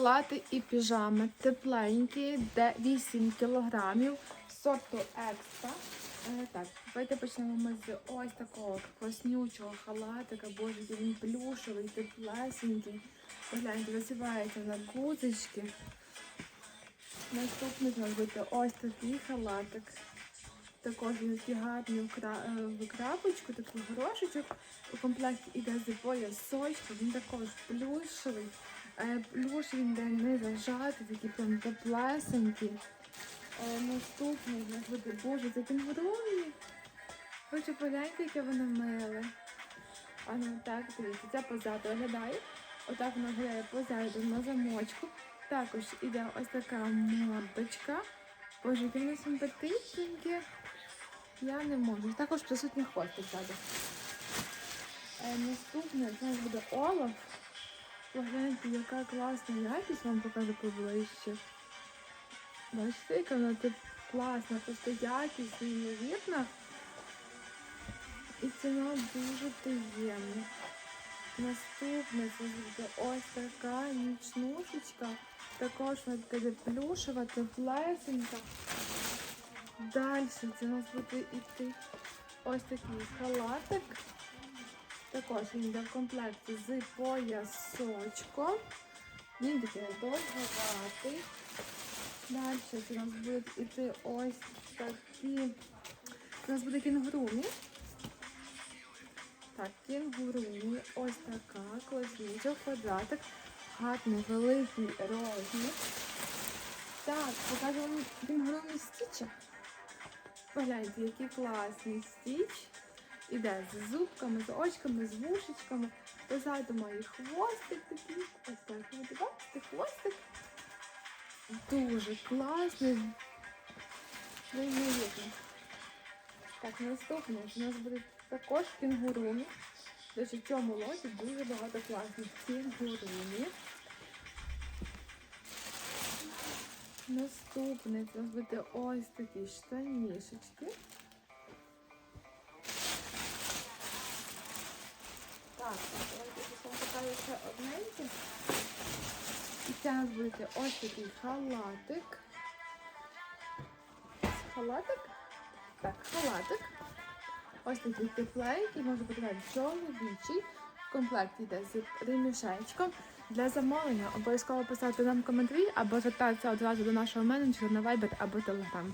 Лати і піжами тепленькі, де 8 кілограмів, сорту екстра. Е, так, давайте почнемо ми з ось такого класнючого халатика. Боже, він плюшевий, теплесенький. Погляньте, висівається на гудзички. Наступний нас буде ось такий халатик. Також він гарний е, в крапочку, такий горошечок. У комплекті іде з поясочку, він також плюшевий. Е, Плюш він йде не зажатий, такий прям теплесенький. Е, Наступний у нас буде, боже, це кенгурові. Хочу погляньте, яке воно миле. А ну так, дивіться, це позаду виглядає. Отак воно виглядає позаду на замочку. Також іде ось така мордочка. Боже, яке воно симпатичненьке. Я не можу. Також присутній хвостик ззаду. Е, наступне нас буде Олаф. Погляньте, яка класна якість, вам покажу поближче. Бачите, яка вона тут класна, просто якість неймовірна. І ціна дуже приємна. Наступне це буде ось така нічнушечка. Також вона така плюшева, теплесенька. Далі це у нас буде йти ось такий халатик. Також він йде в комплекті з поясочком. Він такий довгуватий. Далі у нас будуть йти ось такі. У нас буде кінгурумі. Так, кінгурумі. Ось така класніча, квадратик. Гарний великий розмір. Так, покажу вам кінгурумі стіча. Погляньте, який класний стіч. Іде з зубками, з очками, з вушечками. Позаду має хвостик такий. Ось так буде бачите, хвостик. Дуже класний. Так, наступне у нас буде також кінгурумі. До речі, в цьому лоті дуже багато класних кінгурумі. Наступне це буде ось такі штанішечки. Так, давайте вам покажу ще одненьке. І це у нас буде ось такий халатик. Халатик? Так, халатик. Ось такий тепленький, бути навіть чоловічий. В комплекті йде з ремішечком. Для замовлення обов'язково писати нам коментарі або звертатися одразу до нашого менеджера на Viber або Telegram.